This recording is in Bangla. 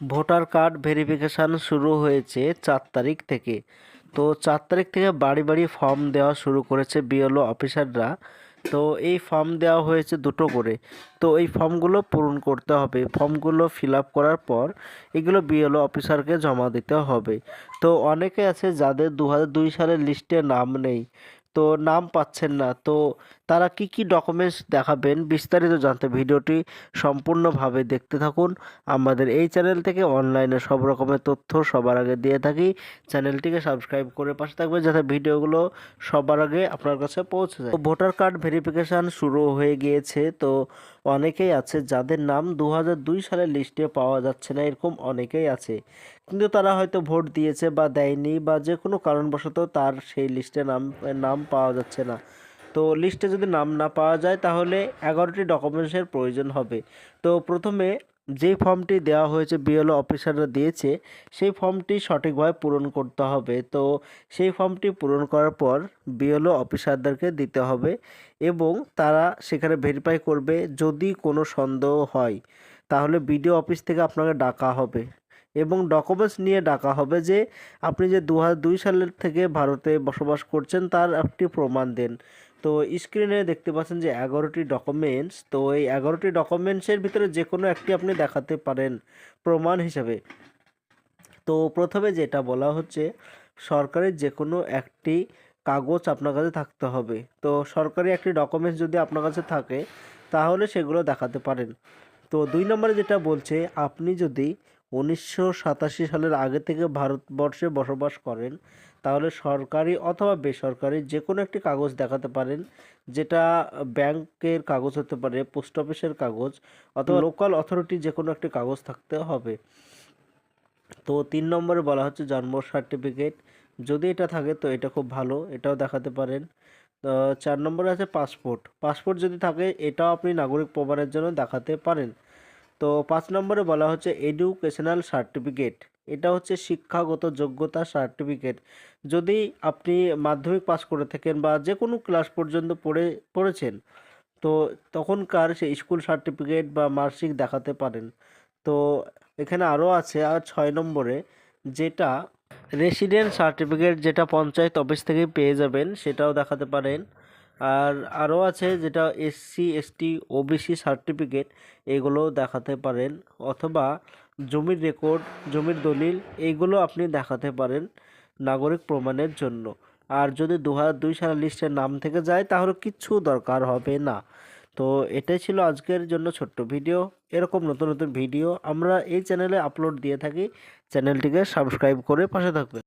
ভোটার কার্ড ভেরিফিকেশান শুরু হয়েছে চার তারিখ থেকে। তো চার তারিখ থেকে বাড়ি বাড়ি ফর্ম দেওয়া শুরু করেছে বিএলও অফিসাররা। তো এই ফর্ম দেওয়া হয়েছে দুটো করে। তো এই ফর্মগুলো পূরণ করতে হবে। ফর্মগুলো ফিল আপ করার পর এগুলো বিএলও অফিসারকে জমা দিতে হবে। তো অনেকে আছে যাদের দু হাজার দুই সালের লিস্টে নাম নেই। তো নাম পাচ্ছেন না। তো তারা কি কি ডকুমেন্টস দেখাবেন বিস্তারিত জানতে ভিডিওটি সম্পূর্ণভাবে দেখতে থাকুন। আমাদের এই চ্যানেল থেকে অনলাইনে সব রকমের তথ্য সবার আগে দিয়ে থাকি। চ্যানেলটিকে সাবস্ক্রাইব করে পাশে থাকবে যাতে ভিডিওগুলো সবার আগে আপনার কাছে পৌঁছে যায়। ভোটার কার্ড ভেরিফিকেশান শুরু হয়ে গিয়েছে। তো অনেকেই আছে যাদের নাম দু সালের লিস্টে পাওয়া যাচ্ছে না, এরকম অনেকেই আছে। কিন্তু তারা হয়তো ভোট দিয়েছে বা দেয়নি বা যে কোনো কারণবশত তার সেই লিস্টে নাম নাম পাওয়া যাচ্ছে না। তো লিস্টে যদি নাম না পাওয়া যায় তাহলে এগারোটি ডকুমেন্টসের প্রয়োজন হবে। তো প্রথমে যে ফর্মটি দেওয়া হয়েছে বিএলও অফিসাররা দিয়েছে, সেই ফর্মটি সঠিকভাবে পূরণ করতে হবে। তো সেই ফর্মটি পূরণ করার পর বিএলও অফিসারদেরকে দিতে হবে এবং তারা সেখানে ভেরিফাই করবে যদি কোনো সন্দেহ হয়। তাহলে বিডিও অফিস থেকে আপনাকে ডাকা হবে। এবং ডকুমেন্টস নিয়ে ডাকা হবে যে আপনি যে দু সালের থেকে ভারতে বসবাস করছেন তার একটি প্রমাণ দেন। তো স্ক্রিনে দেখতে পাচ্ছেন যে এগারোটি ডকুমেন্টস তো এই এগারোটি ডকুমেন্টসের ভিতরে যে কোনো একটি আপনি দেখাতে পারেন প্রমাণ হিসাবে। তো প্রথমে যেটা বলা হচ্ছে, সরকারের যে কোনো একটি কাগজ আপনার কাছে থাকতে হবে। তো সরকারি একটি ডকুমেন্টস যদি আপনার কাছে থাকে, তাহলে সেগুলো দেখাতে পারেন। তো দুই নম্বরে যেটা বলছে, আপনি যদি উনিশশো সাতাশি সালের আগে থেকে ভারতবর্ষে বসবাস করেন, তাহলে সরকারি অথবা বেসরকারি যে কোনো একটি কাগজ দেখাতে পারেন, যেটা ব্যাংকের কাগজ হতে পারে, পোস্ট অফিসের কাগজ অথবা লোকাল অথরিটি যে কোনো একটি কাগজ থাকতে হবে। তো তিন নম্বরে বলা হচ্ছে জন্ম সার্টিফিকেট। যদি এটা থাকে তো এটা খুব ভালো, এটাও দেখাতে পারেন। চার নম্বরে আছে পাসপোর্ট। পাসপোর্ট যদি থাকে, এটাও আপনি নাগরিক প্রমাণের জন্য দেখাতে পারেন। তো পাঁচ নম্বরে বলা হচ্ছে এডুকেশনাল সার্টিফিকেট এটা হচ্ছে শিক্ষাগত যোগ্যতা সার্টিফিকেট যদি আপনি মাধ্যমিক পাস করে থাকেন বা যে কোনো ক্লাস পর্যন্ত পড়ে, পড়েছেন, তো তখনকার সেই স্কুল সার্টিফিকেট বা মার্কশিট দেখাতে পারেন। তো এখানে আরও আছে আর ছয় নম্বরে যেটা রেসিডেন্ট সার্টিফিকেট যেটা পঞ্চায়েত অফিস থেকে পেয়ে যাবেন, সেটাও দেখাতে পারেন। আর আরও আছে যেটা এসসি, এসটি, ওবিসি সার্টিফিকেট, এগুলো দেখাতে পারেন। অথবা জমির রেকর্ড, জমির দলিল এইগুলো আপনি দেখাতে পারেন নাগরিক প্রমাণের জন্য। আর যদি দু হাজার দুই সালের লিস্টের নাম থেকে যায়, তাহলে কিচ্ছু দরকার হবে না। তো এটাই ছিল আজকের জন্য ছোট্ট ভিডিও। এরকম নতুন নতুন ভিডিও আমরা এই চ্যানেলে আপলোড দিয়ে থাকি। চ্যানেলটিকে সাবস্ক্রাইব করে পাশে থাকবেন।